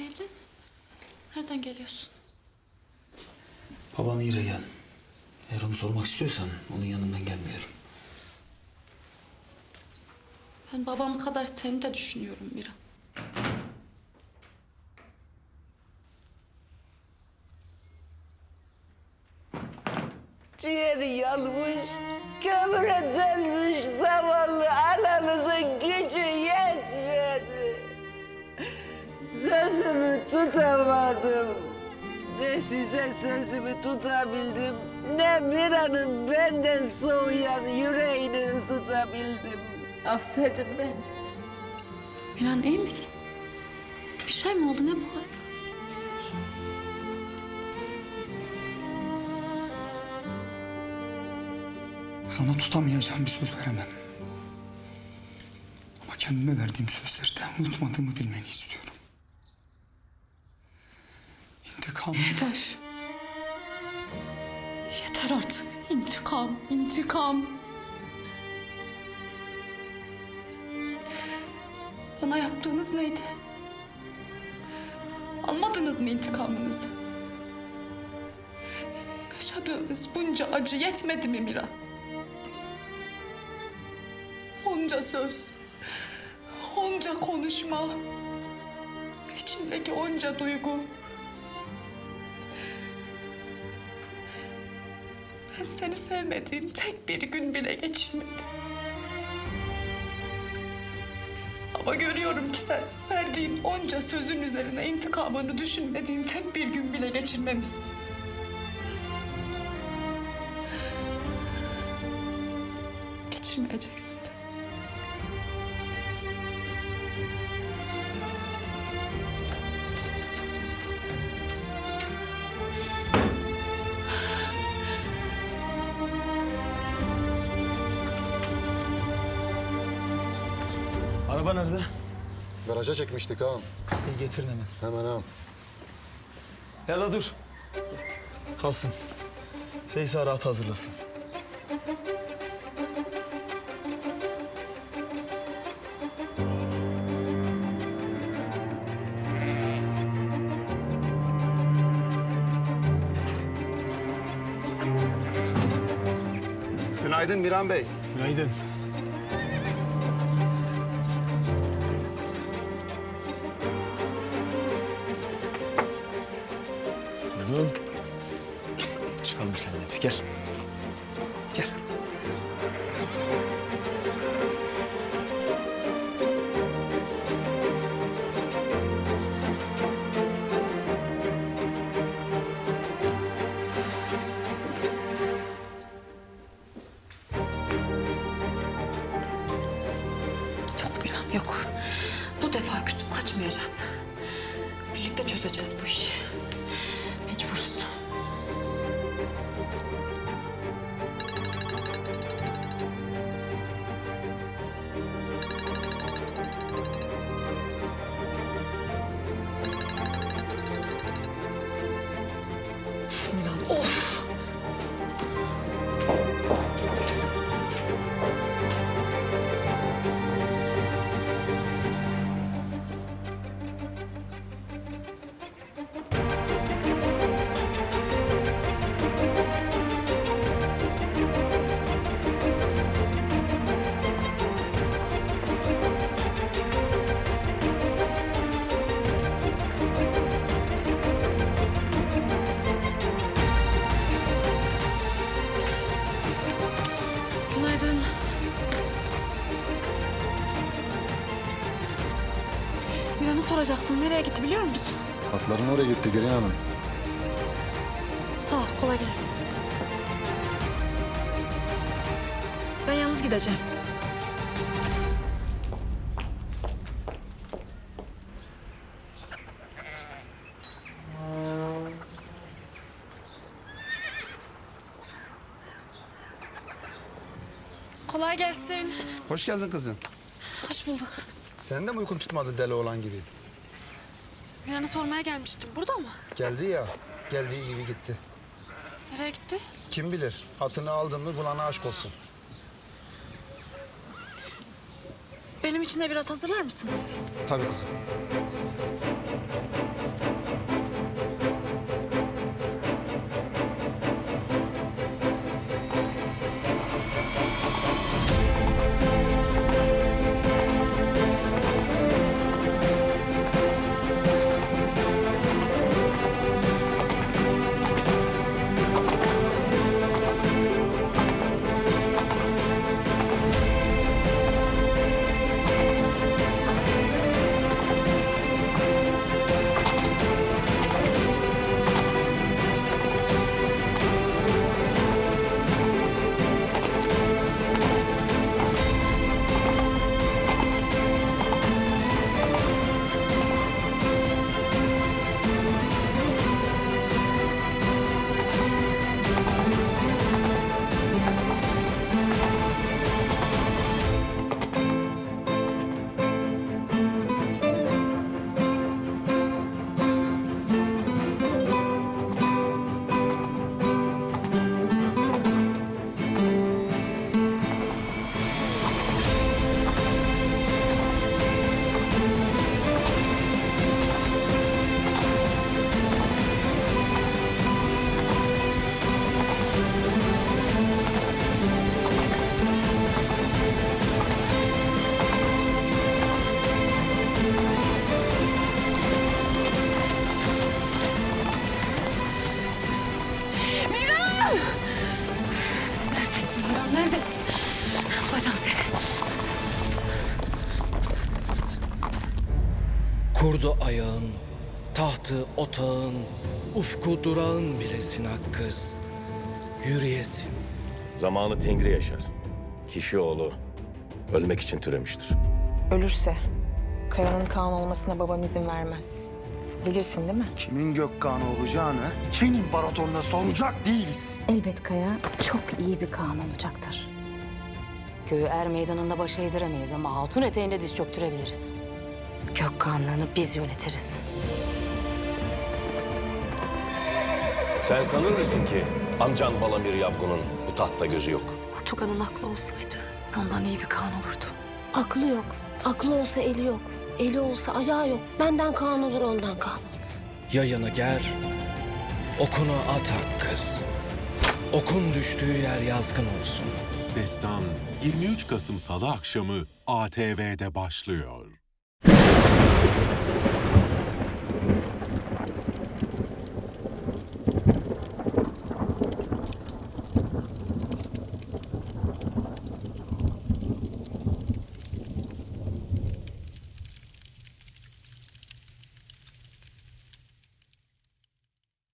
Neredeydin? Nereden geliyorsun? Babanı yere gel. Eğer onu sormak istiyorsan onun yanından gelmiyorum. Ben babam kadar seni de düşünüyorum Miran. Ciğeri yanmış, kömüre dönmüş zavallı ananızın tutamadım. Ne size sözümü tutabildim, ne Mira'nın benden soğuyan yüreğini ısıtabildim. Affedin beni. Miran iyi misin? Bir şey mi oldu ne bu hal? Sana tutamayacağım bir söz veremem. Ama kendime verdiğim sözleri de unutmadığımı bilmeni istiyorum. İntikam... Yeter. Yeter artık. İntikam, intikam. Bana yaptığınız neydi? Almadınız mı intikamınızı? Yaşadığınız bunca acı yetmedi mi Miran? Onca söz, onca konuşma, içimdeki onca duygu. Ben seni sevmediğim tek bir gün bile geçirmedim. Ama görüyorum ki sen verdiğin onca sözün üzerine intikamını düşünmediğin tek bir gün bile geçirmemişsin. Geçirmeyeceksin de. Araba nerede? Garaja çekmiştik ağam. İyi getirin hemen. Hemen ağam. Ya la dur. Kalsın. Seysa rahat hazırlasın. Günaydın Miran Bey. Günaydın. Çıkalım seninle. Gel. Miran'ı soracaktım. Nereye gitti biliyor musun? Atların oraya gitti Gelin Hanım. Sağ ol, kolay gelsin. Ben yalnız gideceğim. Kolay gelsin. Hoş geldin kızım. Hoş bulduk. Sen de mi uykun tutmadı deli olan gibi? Miran'ı sormaya gelmiştim. Burada mı? Geldi ya, geldiği gibi gitti. Nereye gitti? Kim bilir, atını aldın mı bulana aşk olsun. Ben Benim için de biraz hazırlar mısın? Tabii kızım. Ayağın, tahtı otağın, ufku durağın bilesin ak kız. Yürüyesin. Zamanı Tengri yaşar. Kişi oğlu ölmek için türemiştir. Ölürse Kaya'nın Kaan olmasına babam izin vermez. Bilirsin değil mi? Kimin Gökkan'ı olacağını Çin İmparatorluğuna soracak değiliz. Elbet Kaya çok iyi bir Kaan olacaktır. Köyü er meydanında baş eğdiremeyiz ama altın eteğinde diz çöktürebiliriz. Gökkanlığını biz yönetiriz. Sen sanır mısın ki amcan Balamir Yapgun'un bu tahtta gözü yok? Tuga'nın aklı olsaydı ondan iyi bir kan olurdu. Aklı yok. Aklı olsa eli yok. Eli olsa ayağı yok. Benden Kaan olur ondan Kaan olmaz. Yayını ger, okunu at kız. Okun düştüğü yer yazgın olsun. Destan 23 Kasım Salı akşamı ATV'de başlıyor.